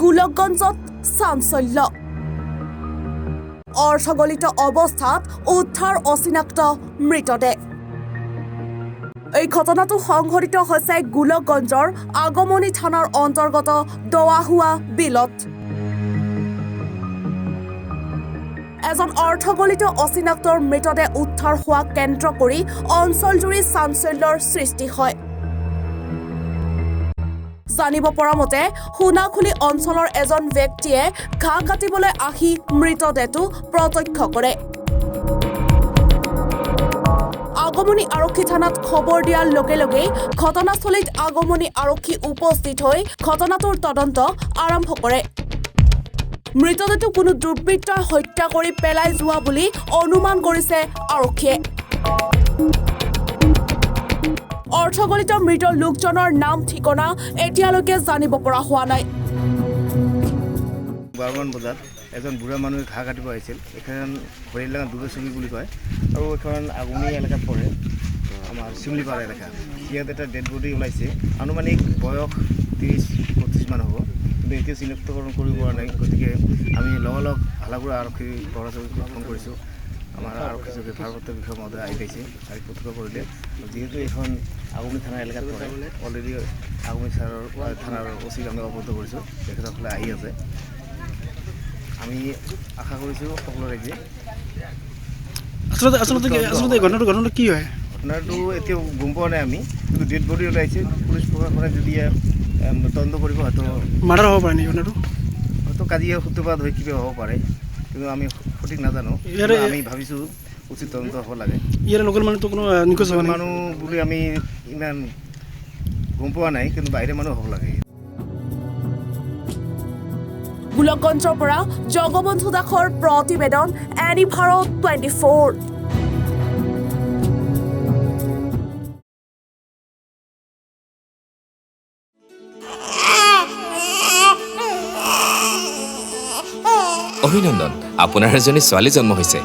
গোলকগঞ্জত চাঞ্চল্য। অৰ্ধগলিত অৱস্থাত উদ্ধাৰ অচিনাক্ত মৃতদেহ। এই ঘটনাটো সংঘটিত হৈছে গোলকগঞ্জৰ আগমনী থানাৰ অন্তৰ্গত দৱাহুৱা বিলত। এজন অৰ্থগলিত অচিনাক্তৰ মৃতদেহ উদ্ধাৰ হোৱা কেন্দ্ৰ কৰি অঞ্চলজুৰি চাঞ্চল্যৰ সৃষ্টি হয়। জানিব পৰা মতে সোণাখুলি অঞ্চলৰ এজন ব্যক্তিয়ে ঘাঁহ কাটিবলৈ আহি মৃতদেহটো প্ৰত্যক্ষ কৰে। আগমনী আৰক্ষী থানাত খবৰ দিয়াৰ লগে লগেই ঘটনাস্থলীত আগমনী আৰক্ষী উপস্থিত হৈ ঘটনাটোৰ তদন্ত আৰম্ভ কৰে। মৃতদেহটো কোনো দুৰ্বৃত্তই হত্যা কৰি পেলাই যোৱা বুলি অনুমান কৰিছে আৰক্ষীয়ে। অৰ্থগলিত মৃত লোকজনৰ নাম, ঠিকনা এতিয়ালৈকে জানিব পৰা হোৱা নাই। বাৰমান বজাত এজন বুঢ়া মানুহে ঘাঁহ কাটিব আহিছিল। এইখন হৰিলাগান দুবচুঙি বুলি কয়। আৰু এইখন আগুনি এলেকাত পৰে, আমাৰ চিমলিপাৰা এলেকা। ইয়াত এটা ডেড বডি ওলাইছে। আনুমানিক বয়স ত্ৰিছ পঁচিছমান হ'ব। কিন্তু এতিয়া চিনাক্তকৰণ কৰিব পৰা নাই। গতিকে আমি লগালগ হালাগুৰা আৰক্ষী চকীক ফোন কৰিছোঁ। আমাৰ আৰক্ষী চকী ভাৰপ্ৰাপ্ত বিষয়া আহি পাইছে আহি প্ৰতিক্ৰিয়া কৰিলে যিহেতু এইখন আগুনি থানা এলেকাত পৰে অলৰেডি আগুনি থানাৰ থানাৰ অচিক আমি অৱগত কৰিছোঁ তেখেতসকলে আহি আছে। আমি আশা কৰিছোঁ সকলো ৰাইজে আচলতে আচলতে আচলতে ঘটনাটো ঘটনাটো কি হয়? ঘটনাটো এতিয়াও গম পোৱা নাই আমি কিন্তু ডেড বডি ওলাইছে পুলিচ প্ৰশাসনে যদি তদন্ত কৰিব হয়তো মাৰ্ডাৰ হ'ব পাৰে নেকি ঘটনাটো? হয়তো কাজিয়া সূত্ৰপাত হৈ কিবা হ'ব পাৰে। কিন্তু আমি সঠিক নাজানো আমি ভাবিছো উচিত তদন্ত হ'ব লাগে। ইয়াৰ লোকেল মানুহটো কোনো নিখোজ মানুহ বুলি আমি ইমান গম পোৱা নাই কিন্তু বাহিৰা মানুহ হ'ব লাগে। গোলকগঞ্জৰ পৰা জগবন্ধু দাসৰ প্ৰতিবেদন এনি ভাৰত টুৱেণ্টি ফ'ৰ। অভিনন্দন আপোনাৰ এজনী ছোৱালী জন্ম হৈছে।